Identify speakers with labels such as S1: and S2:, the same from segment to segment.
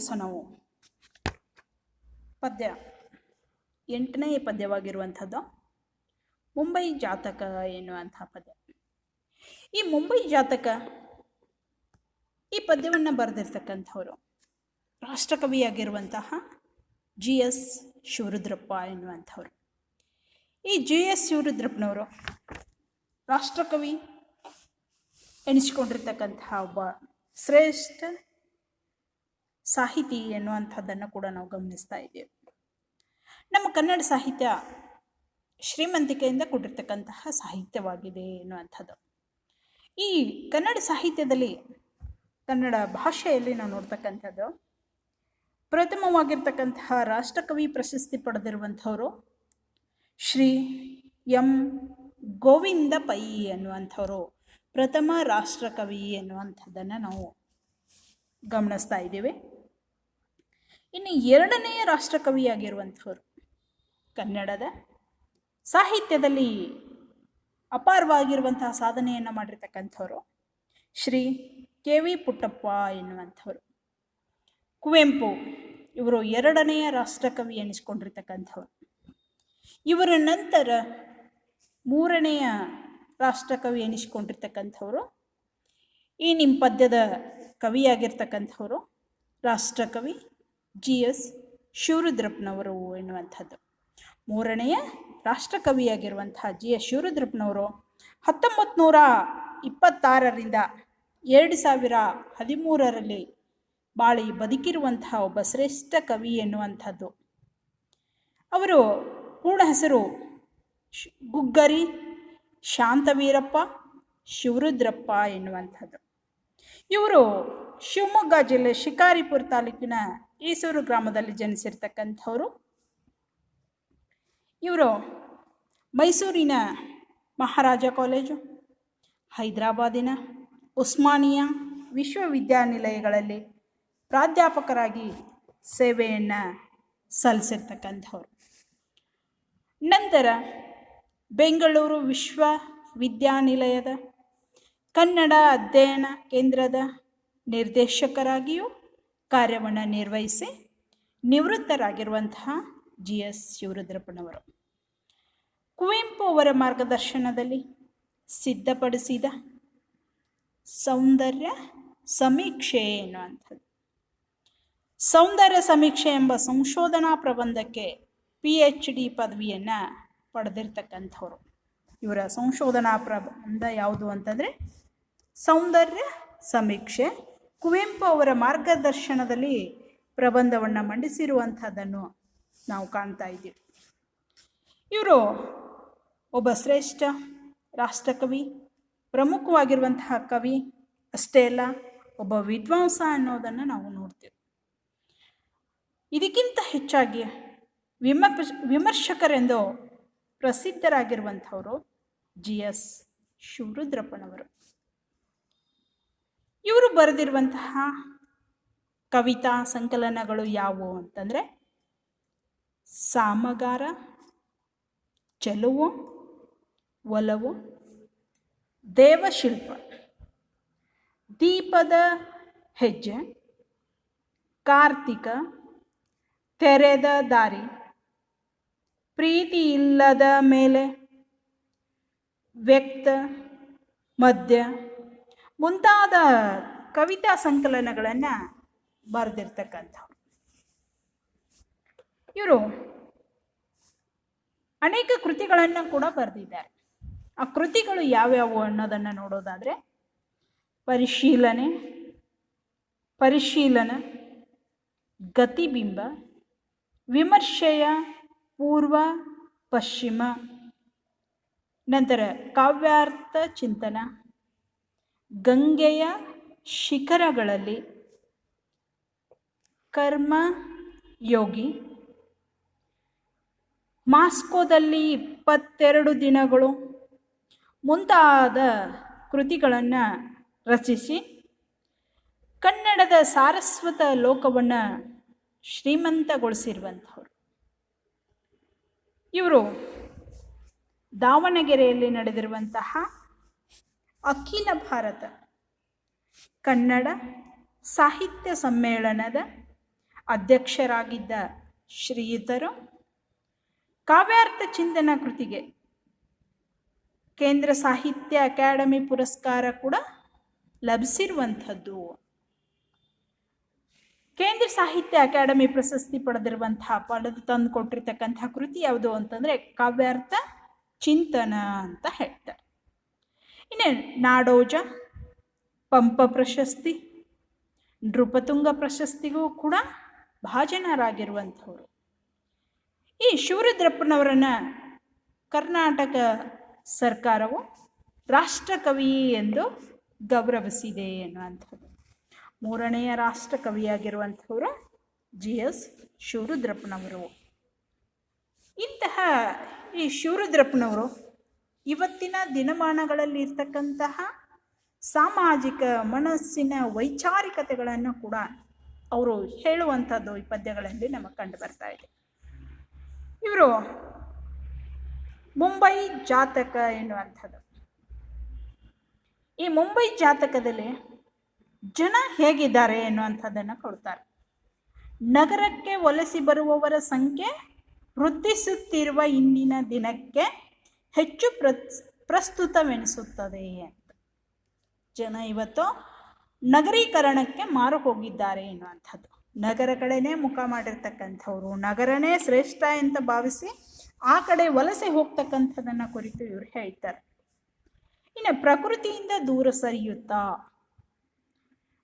S1: ದಿವಸ ಪದ್ಯ. ಎಂಟನೇ ಪದ್ಯವಾಗಿರುವಂಥದ್ದು. ಮುಂಬೈ ಜಾತಕ ಎನ್ನುವಂತಹ ಪದ್ಯ. ಈ ಮುಂಬೈ ಜಾತಕ ಈ ಪದ್ಯವನ್ನು ಬರೆದಿರ್ತಕ್ಕಂಥವ್ರು. ರಾಷ್ಟ್ರಕವಿಯಾಗಿರುವಂತಹ ಜಿ ಎಸ್ ಶಿವರುದ್ರಪ್ಪ ಎನ್ನುವಂಥವ್ರು. ಈ ಜಿ ಎಸ್ ಶಿವರುದ್ರಪ್ಪನವರು ರಾಷ್ಟ್ರಕವಿ ಎನಿಸಿಕೊಂಡಿರ್ತಕ್ಕಂತಹ ಒಬ್ಬ ಶ್ರೇಷ್ಠ ಸಾಹಿತಿ ಎನ್ನುವಂಥದ್ದನ್ನು ಕೂಡ ನಾವು ಗಮನಿಸ್ತಾ ಇದ್ದೇವೆ. ನಮ್ಮ ಕನ್ನಡ ಸಾಹಿತ್ಯ ಶ್ರೀಮಂತಿಕೆಯಿಂದ ಕೊಟ್ಟಿರ್ತಕ್ಕಂತಹ ಸಾಹಿತ್ಯವಾಗಿದೆ ಎನ್ನುವಂಥದ್ದು. ಈ ಕನ್ನಡ ಸಾಹಿತ್ಯದಲ್ಲಿ ಕನ್ನಡ ಭಾಷೆಯಲ್ಲಿ ನಾವು ನೋಡ್ತಕ್ಕಂಥದ್ದು, ಪ್ರಥಮವಾಗಿರ್ತಕ್ಕಂತಹ ರಾಷ್ಟ್ರಕವಿ ಪ್ರಶಸ್ತಿ ಪಡೆದಿರುವಂಥವರು ಶ್ರೀ ಎಂ. ಗೋವಿಂದ ಪೈ ಎನ್ನುವಂಥವರು ಪ್ರಥಮ ರಾಷ್ಟ್ರಕವಿ ಎನ್ನುವಂಥದ್ದನ್ನು ನಾವು ಗಮನಿಸ್ತಾ ಇದ್ದೇವೆ. ಇನ್ನು ಎರಡನೆಯ ರಾಷ್ಟ್ರಕವಿಯಾಗಿರುವಂಥವರು ಕನ್ನಡದ ಸಾಹಿತ್ಯದಲ್ಲಿ ಅಪಾರವಾಗಿರುವಂತಹ ಸಾಧನೆಯನ್ನು ಮಾಡಿರ್ತಕ್ಕಂಥವರು ಶ್ರೀ ಕೆ ವಿ ಪುಟ್ಟಪ್ಪ ಎನ್ನುವಂಥವರು. ಕುವೆಂಪು ಇವರು ಎರಡನೆಯ ರಾಷ್ಟ್ರಕವಿ ಎನಿಸ್ಕೊಂಡಿರ್ತಕ್ಕಂಥವ್ರು. ಇವರ ನಂತರ ಮೂರನೆಯ ರಾಷ್ಟ್ರಕವಿ ಎನಿಸ್ಕೊಂಡಿರ್ತಕ್ಕಂಥವ್ರು ಈ ನಿಮ್ಮ ಪದ್ಯದ ಕವಿಯಾಗಿರ್ತಕ್ಕಂಥವರು ರಾಷ್ಟ್ರಕವಿ ಜಿ ಎಸ್ ಶಿವರುದ್ರಪ್ಪನವರು ಎನ್ನುವಂಥದ್ದು. ಮೂರನೆಯ ರಾಷ್ಟ್ರಕವಿಯಾಗಿರುವಂತಹ ಜಿ ಎಸ್ ಶಿವರುದ್ರಪ್ಪನವರು ಹತ್ತೊಂಬತ್ತು ನೂರ ಇಪ್ಪತ್ತಾರರಿಂದ ಎರಡು ಸಾವಿರ ಹದಿಮೂರರಲ್ಲಿ ಬಾಳಿ ಬದುಕಿರುವಂತಹ ಒಬ್ಬ ಶ್ರೇಷ್ಠ ಕವಿ ಎನ್ನುವಂಥದ್ದು. ಅವರು ಪೂರ್ಣ ಹೆಸರು ಗುಗ್ಗರಿ, ಶಾಂತವೀರಪ್ಪ, ಶಿವರುದ್ರಪ್ಪ ಎನ್ನುವಂಥದ್ದು. ಇವರು ಶಿವಮೊಗ್ಗ ಜಿಲ್ಲೆ ಶಿಕಾರಿಪುರ ತಾಲೂಕಿನ ಈಸೂರು ಗ್ರಾಮದಲ್ಲಿ ಜನಿಸಿರ್ತಕ್ಕಂಥವರು. ಇವರು ಮೈಸೂರಿನ ಮಹಾರಾಜ ಕಾಲೇಜು, ಹೈದರಾಬಾದಿನ ಉಸ್ಮಾನಿಯಾ ವಿಶ್ವವಿದ್ಯಾನಿಲಯಗಳಲ್ಲಿ ಪ್ರಾಧ್ಯಾಪಕರಾಗಿ ಸೇವೆಯನ್ನು ಸಲ್ಲಿಸಿರ್ತಕ್ಕಂಥವ್ರು. ನಂತರ ಬೆಂಗಳೂರು ವಿಶ್ವವಿದ್ಯಾನಿಲಯದ ಕನ್ನಡ ಅಧ್ಯಯನ ಕೇಂದ್ರದ ನಿರ್ದೇಶಕರಾಗಿಯೂ ಕಾರ್ಯವನ್ನು ನಿರ್ವಹಿಸಿ ನಿವೃತ್ತರಾಗಿರುವಂತಹ ಜಿ ಎಸ್ ಶಿವರುದ್ರಪ್ಪನವರು. ಕುವೆಂಪು ಅವರ ಮಾರ್ಗದರ್ಶನದಲ್ಲಿ ಸಿದ್ಧಪಡಿಸಿದ ಸೌಂದರ್ಯ ಸಮೀಕ್ಷೆ ಎನ್ನುವಂಥದ್ದು. ಸೌಂದರ್ಯ ಸಮೀಕ್ಷೆ ಎಂಬ ಸಂಶೋಧನಾ ಪ್ರಬಂಧಕ್ಕೆ ಪಿ ಎಚ್ ಡಿ ಪದವಿಯನ್ನು ಪಡೆದಿರ್ತಕ್ಕಂಥವ್ರು. ಇವರ ಸಂಶೋಧನಾ ಪ್ರಬಂಧ ಯಾವುದು ಅಂತಂದರೆ ಸೌಂದರ್ಯ ಸಮೀಕ್ಷೆ ಕುವೆಂಪು ಅವರ ಮಾರ್ಗದರ್ಶನದಲ್ಲಿ ಪ್ರಬಂಧವನ್ನು ಮಂಡಿಸಿರುವಂಥದ್ದನ್ನು ನಾವು ಕಾಣ್ತಾ ಇದ್ದೀವಿ. ಇವರು ಒಬ್ಬ ಶ್ರೇಷ್ಠ ರಾಷ್ಟ್ರಕವಿ, ಪ್ರಮುಖವಾಗಿರುವಂತಹ ಕವಿ ಅಷ್ಟೇ ಅಲ್ಲ, ಒಬ್ಬ ವಿದ್ವಾಂಸ ಅನ್ನೋದನ್ನು ನಾವು ನೋಡ್ತೀವಿ. ಇದಕ್ಕಿಂತ ಹೆಚ್ಚಾಗಿ ವಿಮ, ವಿಮರ್ಶಕರೆಂದು ಪ್ರಸಿದ್ಧರಾಗಿರುವಂಥವರು ಜಿ ಎಸ್ ಶಿವರುದ್ರಪ್ಪನವರು. ಇವರು ಬರೆದಿರುವಂತಹ ಕವಿತಾ ಸಂಕಲನಗಳು ಯಾವುವು ಅಂತಂದರೆ, ಸಾಮಗಾರ, ಚೆಲುವು, ಒಲವು, ದೇವಶಿಲ್ಪ. ದೀಪದ ಹೆಜ್ಜೆ, ಕಾರ್ತಿಕ, ತೆರೆದ ದಾರಿ ಪ್ರೀತಿ ಇಲ್ಲದ ಮೇಲೆ, ವ್ಯಕ್ತ ಮಧ್ಯ. ಮುಂತಾದ ಕವಿತಾ ಸಂಕಲನಗಳನ್ನು ಬರೆದಿರ್ತಕ್ಕಂಥವ್ರು. ಇವರು ಅನೇಕ ಕೃತಿಗಳನ್ನು ಕೂಡ ಬರೆದಿದ್ದಾರೆ. ಆ ಕೃತಿಗಳು ಯಾವ್ಯಾವು ಅನ್ನೋದನ್ನು ನೋಡೋದಾದರೆ ಪರಿಶೀಲನೆ, ಪರಿಶೀಲನ, ಗತಿಬಿಂಬ, ವಿಮರ್ಶೆಯ ಪೂರ್ವ ಪಶ್ಚಿಮ, ನಂತರ ಕಾವ್ಯಾರ್ಥ ಚಿಂತನ ಗಂಗೆಯ ಶಿಖರಗಳಲ್ಲಿ ಕರ್ಮ ಯೋಗಿ. ಮಾಸ್ಕೋದಲ್ಲಿ ಇಪ್ಪತ್ತೆರಡು ದಿನಗಳು ಮುಂತಾದ ಕೃತಿಗಳನ್ನು ರಚಿಸಿ ಕನ್ನಡದ ಸಾರಸ್ವತ ಲೋಕವನ್ನು ಶ್ರೀಮಂತಗೊಳಿಸಿರುವಂಥವ್ರು. ಇವರು ದಾವಣಗೆರೆಯಲ್ಲಿ ನಡೆದಿರುವಂತಹ ಅಖಿಲ ಭಾರತ ಕನ್ನಡ ಸಾಹಿತ್ಯ ಸಮ್ಮೇಳನದ ಅಧ್ಯಕ್ಷರಾಗಿದ್ದ ಶ್ರೀಯುತರು ಕಾವ್ಯಾರ್ಥ ಚಿಂತನ ಕೃತಿಗೆ ಕೇಂದ್ರ ಸಾಹಿತ್ಯ ಅಕಾಡೆಮಿ ಪುರಸ್ಕಾರ ಕೂಡ ಲಭಿಸಿರುವಂಥದ್ದು. ಕೇಂದ್ರ ಸಾಹಿತ್ಯ ಅಕಾಡೆಮಿ ಪ್ರಶಸ್ತಿ ಪಡೆದಿರುವಂತಹ ಪಡೆದು ತಂದು ಕೊಟ್ಟಿರ್ತಕ್ಕಂತಹ ಕೃತಿ ಯಾವುದು ಅಂತಂದರೆ ಕಾವ್ಯಾರ್ಥ ಚಿಂತನ ಅಂತ ಹೇಳ್ತಾರೆ. ಇನ್ನು ನಾಡೋಜ, ಪಂಪ ಪ್ರಶಸ್ತಿ, ನೃಪತುಂಗ ಪ್ರಶಸ್ತಿಗೂ ಕೂಡ ಭಾಜನರಾಗಿರುವಂಥವರು. ಈ ಶಿವರುದ್ರಪ್ಪನವರನ್ನ ಕರ್ನಾಟಕ ಸರ್ಕಾರವು ರಾಷ್ಟ್ರಕವಿ ಎಂದು ಗೌರವಿಸಿದೆ ಎನ್ನುವಂಥದ್ದು ಮೂರನೆಯ ರಾಷ್ಟ್ರಕವಿಯಾಗಿರುವಂಥವರು ಜಿ ಎಸ್ ಶಿವರುದ್ರಪ್ಪನವರು. ಇಂತಹ ಈ ಶಿವರುದ್ರಪ್ಪನವರು ಇವತ್ತಿನ ದಿನಮಾನಗಳಲ್ಲಿ ಇರ್ತಕ್ಕಂತಹ ಸಾಮಾಜಿಕ ಮನಸ್ಸಿನ ವೈಚಾರಿಕತೆಗಳನ್ನು ಕೂಡ ಅವರು ಹೇಳುವಂಥದ್ದು ಈ ಪದ್ಯಗಳಲ್ಲಿ ನಮಗೆ ಕಂಡು ಬರ್ತಾ ಇದೆ. ಇವರು ಮುಂಬೈ ಜಾತಕ ಎನ್ನುವಂಥದ್ದು. ಈ ಮುಂಬೈ ಜಾತಕದಲ್ಲಿ ಜನ ಹೇಗಿದ್ದಾರೆ ಎನ್ನುವಂಥದ್ದನ್ನು ಕೊಡ್ತಾರೆ. ನಗರಕ್ಕೆ ವಲಸಿ ಬರುವವರ ಸಂಖ್ಯೆ ವೃದ್ಧಿಸುತ್ತಿರುವ ಇಂದಿನ ದಿನಕ್ಕೆ ಹೆಚ್ಚು ಪ್ರಸ್ ಪ್ರಸ್ತುತವೆನಿಸುತ್ತದೆ ಅಂತ ಜನ ಇವತ್ತು ನಗರೀಕರಣಕ್ಕೆ ಮಾರು ಹೋಗಿದ್ದಾರೆ ಎನ್ನುವಂಥದ್ದು. ನಗರ ಕಡೆನೇ ಮುಖ ಮಾಡಿರ್ತಕ್ಕಂಥವ್ರು, ನಗರನೇ ಶ್ರೇಷ್ಠ ಅಂತ ಭಾವಿಸಿ ಆ ಕಡೆ ವಲಸೆ ಹೋಗ್ತಕ್ಕಂಥದ್ದನ್ನು ಕುರಿತು ಇವರು ಹೇಳ್ತಾರೆ. ಇನ್ನು ಪ್ರಕೃತಿಯಿಂದ ದೂರ ಸರಿಯುತ್ತಾ?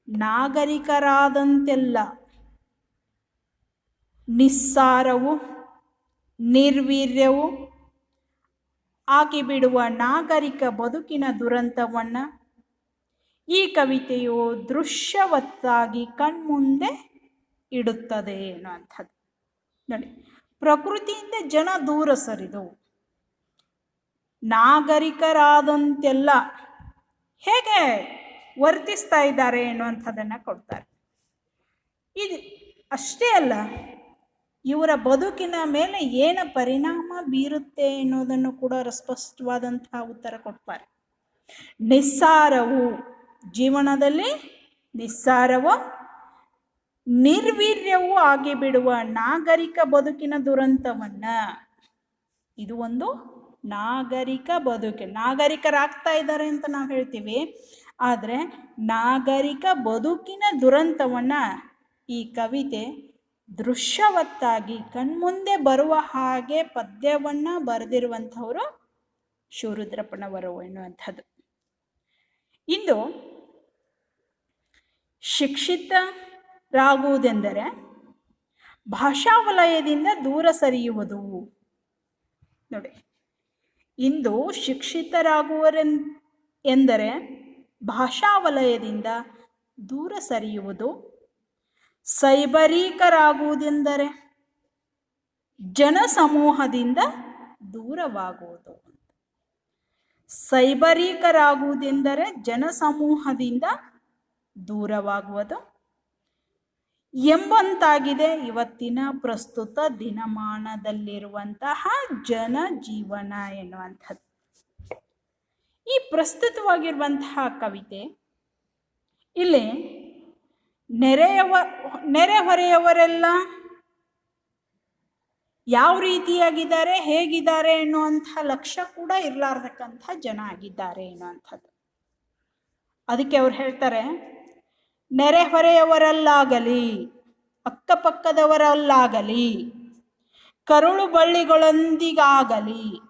S1: ನಾಗರಿಕರಾದಂತೆಲ್ಲ ನಿಸ್ಸಾರವು, ನಿರ್ವೀರ್ಯವು ಆಗಿಬಿಡುವ ನಾಗರಿಕ ಬದುಕಿನ ದುರಂತವನ್ನು ಈ ಕವಿತೆಯು ದೃಶ್ಯವತ್ತಾಗಿ ಕಣ್ಮುಂದೆ ಇಡುತ್ತದೆ ಅನ್ನುವಂಥದ್ದು ನೋಡಿ, ಪ್ರಕೃತಿಯಿಂದ ಜನ ದೂರ ಸರಿದು ನಾಗರಿಕರಾದಂತೆಲ್ಲ ಹೇಗೆ ವರ್ತಿಸ್ತಾ ಇದ್ದಾರೆ ಎನ್ನುವಂಥದ್ದನ್ನು ಕೊಡ್ತಾರೆ. ಇದು ಅಷ್ಟೇ ಅಲ್ಲ ಇವರ ಬದುಕಿನ ಮೇಲೆ ಏನು ಪರಿಣಾಮ ಬೀರುತ್ತೆ ಎನ್ನುವುದನ್ನು ಕೂಡ ಸ್ಪಷ್ಟವಾದಂತಹ ಉತ್ತರ ಕೊಡ್ತಾರೆ. ನಿಸ್ಸಾರವು ಜೀವನದಲ್ಲಿ ನಿಸ್ಸಾರವು ನಿರ್ವೀರ್ಯವೂ ಆಗಿಬಿಡುವ ನಾಗರಿಕ ಬದುಕಿನ ದುರಂತವನ್ನು. ಇದು ಒಂದು ನಾಗರಿಕ ಬದುಕು. ನಾಗರಿಕರಾಗ್ತಾ ಇದ್ದಾರೆ ಅಂತ ನಾವು ಹೇಳ್ತೀವಿ. ಆದರೆ ನಾಗರಿಕ ಬದುಕಿನ ದುರಂತವನ್ನು ಈ ಕವಿತೆ ದೃಶ್ಯವತ್ತಾಗಿ ಕಣ್ಮುಂದೆ ಬರುವ ಹಾಗೆ ಪದ್ಯವನ್ನು ಬರೆದಿರುವಂಥವರು ಶಿವರುದ್ರಪ್ಪನವರು ಎನ್ನುವಂಥದ್ದು. ಇಂದು ಶಿಕ್ಷಿತರಾಗುವುದೆಂದರೆ ಭಾಷಾ ವಲಯದಿಂದ ದೂರ ಸರಿಯುವುದು. ನೋಡಿ, ಇಂದು ಶಿಕ್ಷಿತರಾಗುವರೆನ್, ಎಂದರೆ ಭಾಷಾ ವಲಯದಿಂದ ದೂರ ಸರಿಯುವುದು. ಸೈಬರೀಕರಾಗುವುದೆಂದರೆ? ಜನಸಮೂಹದಿಂದ ದೂರವಾಗುವುದು. ಸೈಬರೀಕರಾಗುವುದೆಂದರೆ ಜನಸಮೂಹದಿಂದ ದೂರವಾಗುವುದು. ಎಂಬಂತಾಗಿದೆ ಇವತ್ತಿನ ಪ್ರಸ್ತುತ ದಿನಮಾನದಲ್ಲಿರುವಂತಹ ಜನಜೀವನ ಎನ್ನುವಂಥದ್ದು. ಈ ಪ್ರಸ್ತುತವಾಗಿರುವಂತಹ ಕವಿತೆ, ಇಲ್ಲಿ ನೆರೆಯವ ನೆರೆಹೊರೆಯವರೆಲ್ಲ ಯಾವ ರೀತಿಯಾಗಿದ್ದಾರೆ, ಹೇಗಿದ್ದಾರೆ ಎನ್ನುವಂಥ ಲಕ್ಷ್ಯ ಕೂಡ ಇರಲಾರ್ದಕ್ಕಂಥ ಜನ ಆಗಿದ್ದಾರೆ ಎನ್ನುವಂಥದ್ದು. ಅದಕ್ಕೆ ಅವ್ರು ಹೇಳ್ತಾರೆ ನೆರೆಹೊರೆಯವರಲ್ಲಾಗಲಿ ಅಕ್ಕಪಕ್ಕದವರಲ್ಲಾಗಲಿ, ಕರುಳು ಬಳ್ಳಿಗಳೊಂದಿಗಾಗಲಿ,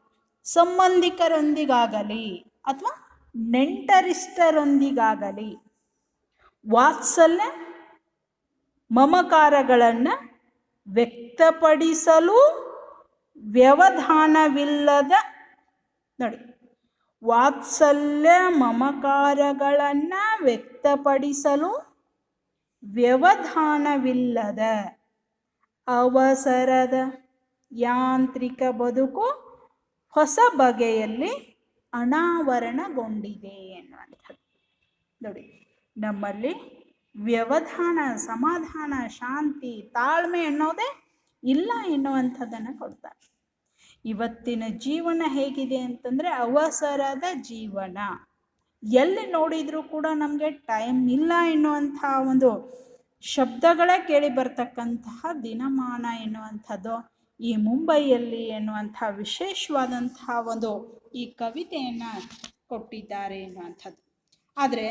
S1: ಸಂಬಂಧಿಕರೊಂದಿಗಾಗಲಿ, ಅಥವಾ ನೆಂಟರಿಷ್ಟರೊಂದಿಗಾಗಲಿ, ವಾತ್ಸಲ್ಯ ಮಮಕಾರಗಳನ್ನು ವ್ಯಕ್ತಪಡಿಸಲು ವ್ಯವಧಾನವಿಲ್ಲದ ನೋಡಿ, ವಾತ್ಸಲ್ಯ ಮಮಕಾರಗಳನ್ನು ವ್ಯಕ್ತಪಡಿಸಲು ವ್ಯವಧಾನವಿಲ್ಲದ ಅವಸರದ ಯಾಂತ್ರಿಕ ಬದುಕು ಹೊಸ ಬಗೆಯಲ್ಲಿ ಅನಾವರಣಗೊಂಡಿದೆ ಎನ್ನುವಂಥದ್ದು. ನೋಡಿ, ನಮ್ಮಲ್ಲಿ ವ್ಯವಧಾನ, ಸಮಾಧಾನ, ಶಾಂತಿ, ತಾಳ್ಮೆ ಅನ್ನೋದೇ ಇಲ್ಲ ಎನ್ನುವಂಥದ್ದನ್ನು ಕೊಡ್ತಾರೆ. ಇವತ್ತಿನ ಜೀವನ ಹೇಗಿದೆ ಅಂತಂದರೆ ಅವಸರದ ಜೀವನ. ಎಲ್ಲಿ ನೋಡಿದರೂ ಕೂಡ ನಮಗೆ ಟೈಮ್ ಇಲ್ಲ ಎನ್ನುವಂಥ ಒಂದು ಶಬ್ದಗಳೇ ಕೇಳಿ ಬರ್ತಕ್ಕಂತಹ ದಿನಮಾನ ಎನ್ನುವಂಥದ್ದು. ಈ ಮುಂಬೈಯಲ್ಲಿ ಎನ್ನುವಂಥ ವಿಶೇಷವಾದಂತಹ ಒಂದು ಈ ಕವಿತೆಯನ್ನು ಕೊಟ್ಟಿದ್ದಾರೆ ಎನ್ನುವಂಥದ್ದು. ಆದರೆ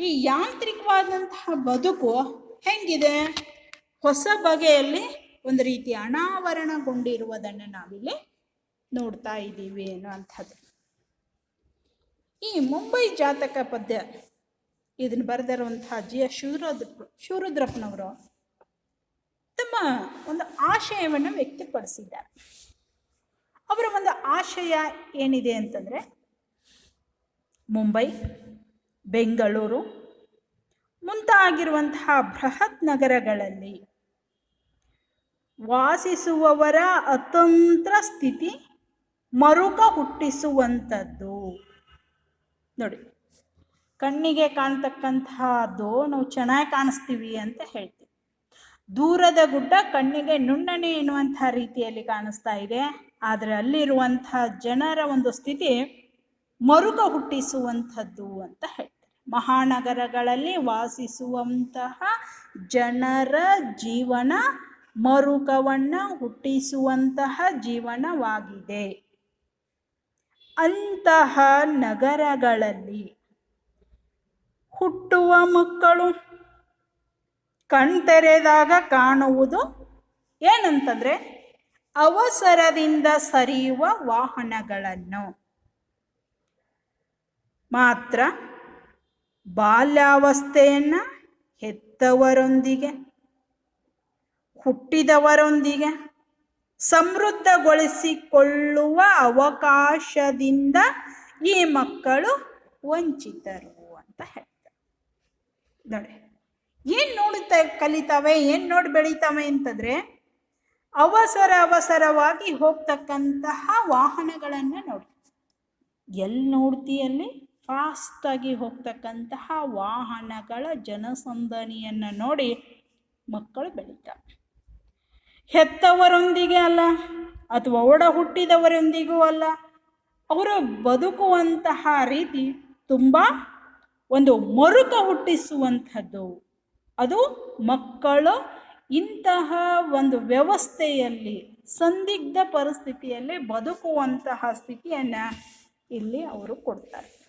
S1: ಈ ಯಾಂತ್ರಿಕವಾದಂತಹ ಬದುಕು ಹೆಂಗಿದೆ? ಹೊಸ ಬಗೆಯಲ್ಲಿ ಒಂದು ರೀತಿ ಅನಾವರಣಗೊಂಡಿರುವುದನ್ನು ನಾವಿಲ್ಲಿ ನೋಡ್ತಾ ಇದ್ದೀವಿ ಅನ್ನುವಂಥದ್ದು. ಈ ಮುಂಬೈ ಜಾತಕ ಪದ್ಯ ಇದನ್ನು ಬರೆದಿರುವಂತಹ ಜಿ ಎಸ್ ಶಿವರುದ್ರ ತಮ್ಮ ಒಂದು ಆಶಯವನ್ನು ವ್ಯಕ್ತಪಡಿಸಿದ್ದಾರೆ. ಅವರ ಒಂದು ಆಶಯ ಏನಿದೆ ಅಂತಂದರೆ, ಮುಂಬೈ ಬೆಂಗಳೂರು, ಮುಂತಾಗಿರುವಂತಹ ಬೃಹತ್ ನಗರಗಳಲ್ಲಿ ವಾಸಿಸುವವರ ಅತಂತ್ರ ಸ್ಥಿತಿ ಮರುಕ ಹುಟ್ಟಿಸುವಂಥದ್ದು ನೋಡಿ, ಕಣ್ಣಿಗೆ ಕಾಣ್ತಕ್ಕಂತಹದ್ದು ನಾವು ಚೆನ್ನಾಗಿ ಕಾಣಿಸ್ತೀವಿ ಅಂತ ಹೇಳ್ತೀವಿ. ದೂರದ ಗುಡ್ಡ ಕಣ್ಣಿಗೆ ನುಣ್ಣನೆ ಎನ್ನುವಂಥ ರೀತಿಯಲ್ಲಿ ಕಾಣಿಸ್ತಾ ಇದೆ. ಆದರೆ ಅಲ್ಲಿರುವಂಥ ಜನರ ಒಂದು ಸ್ಥಿತಿ ಮರುಕ ಹುಟ್ಟಿಸುವಂಥದ್ದು ಅಂತ ಹೇಳ್ತಾರೆ. ಮಹಾನಗರಗಳಲ್ಲಿ ವಾಸಿಸುವಂತಹ ಜನರ ಜೀವನ ಮರುಕವನ್ನು ಹುಟ್ಟಿಸುವಂತಹ ಜೀವನವಾಗಿದೆ. ಅಂತಹ ನಗರಗಳಲ್ಲಿ ಹುಟ್ಟುವ ಮಕ್ಕಳು ಕಣ್ತೆರೆದಾಗ ಕಾಣುವುದು ಏನಂತಂದರೆ ಅವಸರದಿಂದ ಸರಿಯುವ ವಾಹನಗಳನ್ನು. ಮಾತ್ರ ಬಾಲ್ಯಾವಸ್ಥೆಯನ್ನು ಹೆತ್ತವರೊಂದಿಗೆ, ಹುಟ್ಟಿದವರೊಂದಿಗೆ ಸಮೃದ್ಧಗೊಳಿಸಿಕೊಳ್ಳುವ ಅವಕಾಶದಿಂದ ಈ ಮಕ್ಕಳು ವಂಚಿತರು ಅಂತ ಹೇಳ್ತಾರೆ. ನೋಡಿ, ಏನು ನೋಡುತ್ತಾ, ಕಲಿತಾವೆ, ಏನು ನೋಡಿ ಬೆಳಿತಾವೆ ಅಂತಂದರೆ ಅವಸರ ಅವಸರವಾಗಿ ಹೋಗ್ತಕ್ಕಂತಹ ವಾಹನಗಳನ್ನು ನೋಡಿ. ಎಲ್ಲಿ ನೋಡ್ತೀಯಲ್ಲಿ ಫಾಸ್ಟಾಗಿ ಹೋಗ್ತಕ್ಕಂತಹ ವಾಹನಗಳ ಜನಸಂದಣಿಯನ್ನು ನೋಡಿ ಮಕ್ಕಳು ಬೆಳೀತಾರೆ. ಹೆತ್ತವರೊಂದಿಗೆ ಅಲ್ಲ, ಅಥವಾ ಒಡ ಹುಟ್ಟಿದವರೊಂದಿಗೂ ಅಲ್ಲ, ಅವರು ಬದುಕುವಂತಹ ರೀತಿ ತುಂಬ ಒಂದು ಮರುಕ ಹುಟ್ಟಿಸುವಂಥದ್ದು. ಅದು ಮಕ್ಕಳು ಇಂತಹ ಒಂದು ವ್ಯವಸ್ಥೆಯಲ್ಲಿ, ಸಂದಿಗ್ಧ ಪರಿಸ್ಥಿತಿಯಲ್ಲಿ ಬದುಕುವಂತಹ ಸ್ಥಿತಿಯನ್ನು ಇಲ್ಲಿ ಅವರು ಕೊಡ್ತಾರೆ.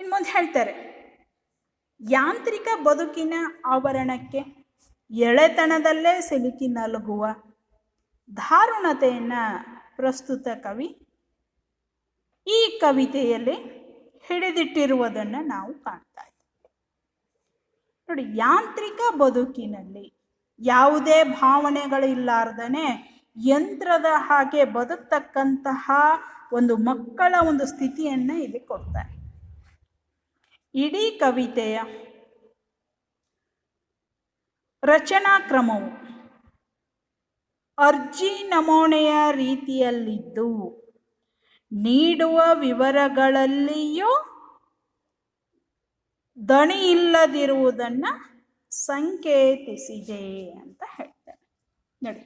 S1: ಇನ್ನು ಮುಂದೆ ಹೇಳ್ತಾರೆ, ಯಾಂತ್ರಿಕ ಬದುಕಿನ ಆವರಣಕ್ಕೆ ಎಳೆತನದಲ್ಲೇ ಸಿಲುಕಿ ನಲುಗುವ ದಾರುಣತೆಯನ್ನು ಪ್ರಸ್ತುತ ಕವಿ ಈ ಕವಿತೆಯಲ್ಲಿ ಹಿಡಿದಿಟ್ಟಿರುವುದನ್ನು ನಾವು ಕಾಣ್ತಾ ಇದ್ದೀವಿ. ನೋಡಿ, ಯಾಂತ್ರಿಕ ಬದುಕಿನಲ್ಲಿ ಯಾವುದೇ ಭಾವನೆಗಳಿಲ್ಲಾರ್ದನೆ ಯಂತ್ರದ ಹಾಗೆ ಬದುಕ್ತಕ್ಕಂತಹ ಒಂದು ಮಕ್ಕಳ ಒಂದು ಸ್ಥಿತಿಯನ್ನು ಇಲ್ಲಿ ಕೊಡ್ತಾರೆ. ಇಡೀ ಕವಿತೆಯ ರಚನಾ ಕ್ರಮವು ಅರ್ಜಿ ನಮೂನೆಯ ರೀತಿಯಲ್ಲಿದ್ದು, ನೀಡುವ ವಿವರಗಳಲ್ಲಿಯೂ ದಣಿ ಇಲ್ಲದಿರುವುದನ್ನು ಸಂಕೇತಿಸಿದೆ ಅಂತ ಹೇಳ್ತಾರೆ ನೋಡಿ,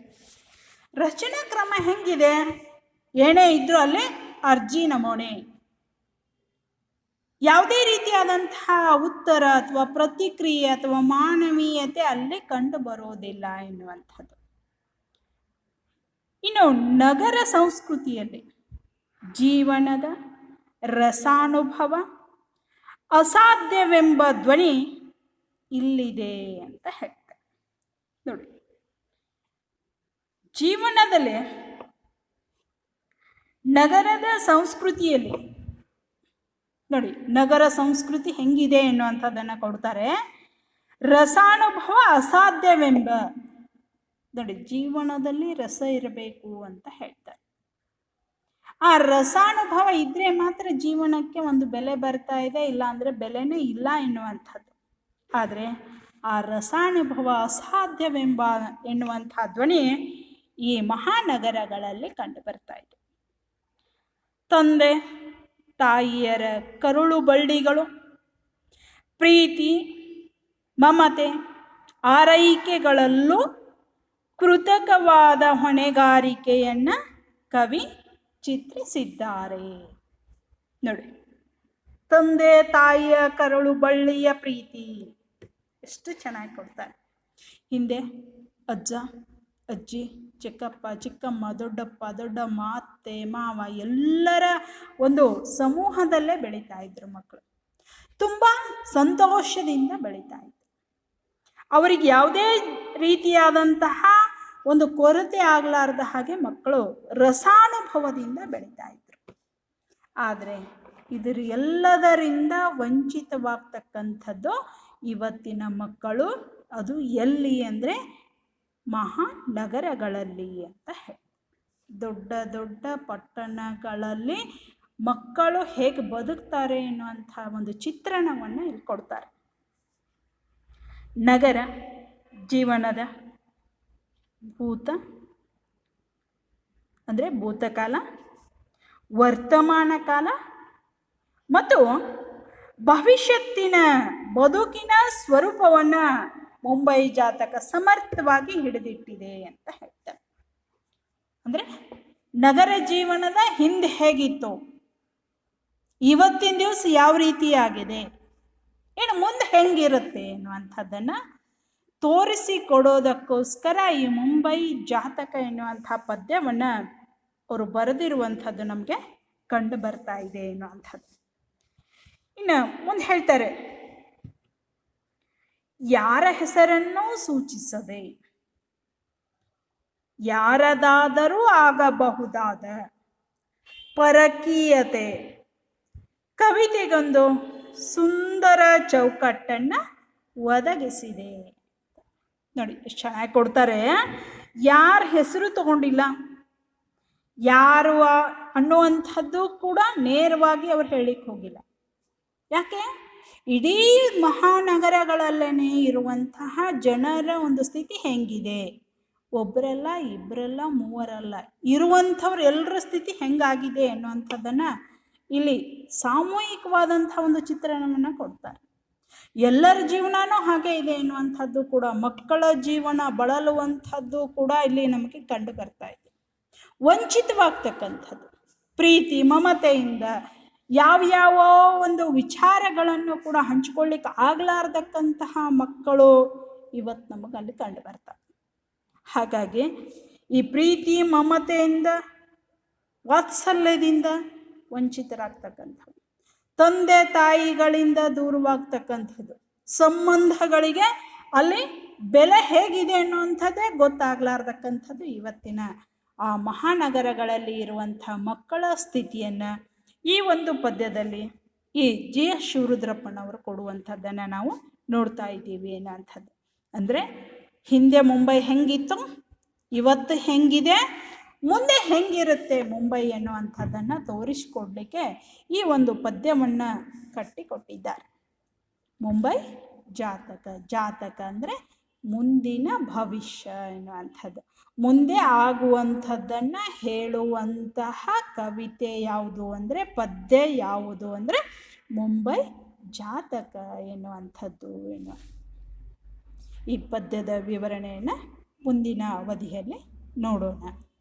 S1: ರಚನಾ ಕ್ರಮ ಹೆಂಗಿದೆ? ಏನೇ ಇದ್ರೂ ಅಲ್ಲಿ ಅರ್ಜಿ ನಮೂನೆ. ಯಾವುದೇ ರೀತಿಯಾದಂತಹ ಉತ್ತರ ಅಥವಾ ಪ್ರತಿಕ್ರಿಯೆ ಅಥವಾ ಮಾನವೀಯತೆ ಅಲ್ಲಿ ಕಂಡು ಬರೋದಿಲ್ಲ ಎನ್ನುವಂಥದ್ದು. ಇನ್ನು ನಗರ ಸಂಸ್ಕೃತಿಯಲ್ಲಿ ಜೀವನದ ರಸಾನುಭವ, ಅಸಾಧ್ಯವೆಂಬ ಧ್ವನಿ ಇಲ್ಲಿದೆ ಅಂತ ಹೇಳ್ತಾರೆ. ನೋಡಿ, ಜೀವನದಲ್ಲಿ ನಗರದ ಸಂಸ್ಕೃತಿಯಲ್ಲಿ ನೋಡಿ, ನಗರ ಸಂಸ್ಕೃತಿ ಹೆಂಗಿದೆ ಎನ್ನುವಂಥದ್ದನ್ನು ಕೊಡ್ತಾರೆ. ರಸಾನುಭವ ಅಸಾಧ್ಯವೆಂಬ, ನೋಡಿ, ಜೀವನದಲ್ಲಿ ರಸ ಇರಬೇಕು ಅಂತ ಹೇಳ್ತಾರೆ. ಆ ರಸಾನುಭವ ಇದ್ರೆ ಮಾತ್ರ ಜೀವನಕ್ಕೆ ಒಂದು ಬೆಲೆ ಬರ್ತಾ ಇದೆ ಇಲ್ಲ ಅಂದರೆ ಬೆಲೆನೇ ಇಲ್ಲ ಎನ್ನುವಂಥದ್ದು. ಆದರೆ, ಆ ರಸಾನುಭವ ಅಸಾಧ್ಯವೆಂಬ ಎನ್ನುವಂಥ ಧ್ವನಿ ಈ ಮಹಾನಗರಗಳಲ್ಲಿ ಕಂಡು ಬರ್ತಾ ಇದೆ. ತಂದೆ ತಾಯಿಯರ ಕರುಳು ಬಳ್ಳಿಗಳು, ಪ್ರೀತಿ, ಮಮತೆ, ಆರೈಕೆಗಳಲ್ಲೂ ಕೃತಕವಾದ ಹೊಣೆಗಾರಿಕೆಯನ್ನು ಕವಿ ಚಿತ್ರಿಸಿದ್ದಾರೆ. ನೋಡಿ, ತಂದೆ ತಾಯಿಯ ಕರುಳು ಬಳ್ಳಿಯ ಪ್ರೀತಿ ಎಷ್ಟು ಚೆನ್ನಾಗಿ ಕೊಡ್ತಾರೆ. ಹಿಂದೆ ಅಜ್ಜ, ಅಜ್ಜಿ, ಚಿಕ್ಕಪ್ಪ, ಚಿಕ್ಕಮ್ಮ, ದೊಡ್ಡಪ್ಪ, ದೊಡ್ಡಮ್ಮ ಅತ್ತೆ, ಮಾವ ಎಲ್ಲರ ಒಂದು ಸಮೂಹದಲ್ಲೇ ಬೆಳೀತಾ ಇದ್ರು ಮಕ್ಕಳು. ತುಂಬ ಸಂತೋಷದಿಂದ ಬೆಳೀತಾ ಇದ್ರು. ಅವರಿಗೆ ಯಾವುದೇ ರೀತಿಯಾದಂತಹ ಒಂದು ಕೊರತೆ ಆಗಲಾರದ ಹಾಗೆ ಮಕ್ಕಳು ರಸಾನುಭವದಿಂದ ಬೆಳೀತಾ ಇದ್ರು. ಆದರೆ ಇದರ ಎಲ್ಲದರಿಂದ ವಂಚಿತವಾಗ್ತಕ್ಕಂಥದ್ದು ಇವತ್ತಿನ ಮಕ್ಕಳು. ಅದು ಎಲ್ಲಿ ಅಂದರೆ ಮಹಾನಗರಗಳಲ್ಲಿ ಅಂತ ಹೇಳಿ ದೊಡ್ಡ ದೊಡ್ಡ ಪಟ್ಟಣಗಳಲ್ಲಿ ಮಕ್ಕಳು ಹೇಗೆ ಬದುಕ್ತಾರೆ ಎನ್ನುವಂಥ ಒಂದು ಚಿತ್ರಣವನ್ನು ಇಲ್ಲಿ ಕೊಡ್ತಾರೆ. ನಗರ, ಜೀವನದ ಭೂತ, ಅಂದರೆ ಭೂತಕಾಲ, ವರ್ತಮಾನ ಕಾಲ ಮತ್ತು ಭವಿಷ್ಯತ್ತಿನ ಬದುಕಿನ ಸ್ವರೂಪವನ್ನು ಮುಂಬೈ ಜಾತಕ ಸಮರ್ಥವಾಗಿ ಹಿಡಿದಿಟ್ಟಿದೆ ಅಂತ ಹೇಳ್ತಾರೆ. ಅಂದರೆ ನಗರ ಜೀವನದ ಹಿಂದೆ ಹೇಗಿತ್ತು? ಇವತ್ತಿನ ದಿವಸ ಯಾವ ರೀತಿಯಾಗಿದೆ ಏನು ಮುಂದೆ ಹೆಂಗಿರುತ್ತೆ ಎನ್ನುವಂಥದ್ದನ್ನು ತೋರಿಸಿ ಕೊಡೋದಕ್ಕೋಸ್ಕರ ಈ ಮುಂಬೈ ಜಾತಕ ಎನ್ನುವಂಥ ಪದ್ಯವನ್ನು ಅವರು ಬರೆದಿರುವಂಥದ್ದು ನಮಗೆ ಕಂಡು ಬರ್ತಾ ಇದೆ ಎನ್ನುವಂಥದ್ದು. ಇನ್ನು ಮುಂದೆ ಹೇಳ್ತಾರೆ, ಯಾರ ಹೆಸರನ್ನೂ ಸೂಚಿಸದೆ ಯಾರದಾದರೂ ಆಗಬಹುದಾದ. ಪರಕೀಯತೆ. ಕವಿತೆಗೊಂದು ಸುಂದರ ಚೌಕಟ್ಟನ್ನು ಒದಗಿಸಿದೆ. ನೋಡಿ, ಎಷ್ಟು ಚೆನ್ನಾಗಿ ಕೊಡ್ತಾರೆ. ಯಾರ ಹೆಸರು ತಗೊಂಡಿಲ್ಲ. ಯಾರು ಅನ್ನುವಂಥದ್ದು ಕೂಡ ನೇರವಾಗಿ ಅವ್ರು ಹೇಳಿಕ್ಕೆ ಹೋಗಿಲ್ಲ. ಯಾಕೆ? ಇಡೀ ಮಹಾನಗರಗಳಲ್ಲೇ ಇರುವಂತಹ ಜನರ ಒಂದು ಸ್ಥಿತಿ ಹೆಂಗಿದೆ? ಒಬ್ಬರಲ್ಲ ಇಬ್ಬರಲ್ಲ ಮೂವರಲ್ಲ ಇರುವಂಥವ್ರು ಎಲ್ಲರ ಸ್ಥಿತಿ ಹೆಂಗಾಗಿದೆ ಅನ್ನುವಂಥದ್ದನ್ನು ಇಲ್ಲಿ ಸಾಮೂಹಿಕವಾದಂಥ ಒಂದು ಚಿತ್ರಣವನ್ನು ಕೊಡ್ತಾರೆ. ಎಲ್ಲರ ಜೀವನನೂ ಹಾಗೆ ಇದೆ ಎನ್ನುವಂಥದ್ದು ಕೂಡ, ಮಕ್ಕಳ ಜೀವನ ಬಳಲುವಂಥದ್ದು ಕೂಡ ಇಲ್ಲಿ ನಮಗೆ ಕಂಡು ಬರ್ತಾ ಇದೆ. ವಂಚಿತವಾಗ್ತಕ್ಕಂಥದ್ದು, ಪ್ರೀತಿ, ಮಮತೆಯಿಂದ ಯಾವ್ಯಾವ ಒಂದು ವಿಚಾರಗಳನ್ನು ಕೂಡ ಹಂಚ್ಕೊಳ್ಳಿಕ್ಕೆ ಆಗ್ಲಾರ್ದಕ್ಕಂತಹ ಮಕ್ಕಳು ಇವತ್ತು ನಮಗೆ ಅಲ್ಲಿ ಕಂಡು ಬರ್ತಾರೆ ಹಾಗಾಗಿ ಈ ಪ್ರೀತಿ, ಮಮತೆಯಿಂದ, ವಾತ್ಸಲ್ಯದಿಂದ ವಂಚಿತರಾಗ್ತಕ್ಕಂಥದ್ದು ತಂದೆ, ತಾಯಿಗಳಿಂದ ದೂರವಾಗ್ತಕ್ಕಂಥದ್ದು. ಸಂಬಂಧಗಳಿಗೆ ಅಲ್ಲಿ ಬೆಲೆ ಹೇಗಿದೆ ಅನ್ನುವಂಥದ್ದೇ ಗೊತ್ತಾಗ್ಲಾರ್ದಕ್ಕಂಥದ್ದು ಇವತ್ತಿನ ಆ ಮಹಾನಗರಗಳಲ್ಲಿ ಇರುವಂಥ ಮಕ್ಕಳ ಸ್ಥಿತಿಯನ್ನು ಈ ಒಂದು ಪದ್ಯದಲ್ಲಿ ಈ ಜಿ ಎಸ್ ಶಿವರುದ್ರಪ್ಪನವರು ಕೊಡುವಂಥದ್ದನ್ನು ನಾವು ನೋಡ್ತಾ ಇದ್ದೀವಿ ಏನಂಥದ್ದು. ಅಂದರೆ ಹಿಂದೆ ಮುಂಬೈ ಹೆಂಗಿತ್ತು? ಇವತ್ತು ಹೆಂಗಿದೆ? ಮುಂದೆ ಹೆಂಗಿರುತ್ತೆ ಮುಂಬೈ ಅನ್ನುವಂಥದ್ದನ್ನು ತೋರಿಸಿಕೊಡ್ಲಿಕ್ಕೆ ಈ ಒಂದು ಪದ್ಯವನ್ನು ಕಟ್ಟಿಕೊಟ್ಟಿದ್ದಾರೆ. ಮುಂಬೈ ಜಾತಕ ಜಾತಕ ಅಂದರೆ ಮುಂದಿನ ಭವಿಷ್ಯ ಎನ್ನುವಂಥದ್ದು. ಮುಂದೆ ಆಗುವಂಥದ್ದನ್ನು ಹೇಳುವಂತಹ ಕವಿತೆ ಯಾವುದು ಅಂದರೆ, ಪದ್ಯ ಯಾವುದು ಅಂದರೆ ಮುಂಬೈ ಜಾತಕ ಎನ್ನುವಂಥದ್ದು ಎನ್ನುವ ಈ ಪದ್ಯದ ವಿವರಣೆಯನ್ನು ಮುಂದಿನ ಅವಧಿಯಲ್ಲಿ ನೋಡೋಣ.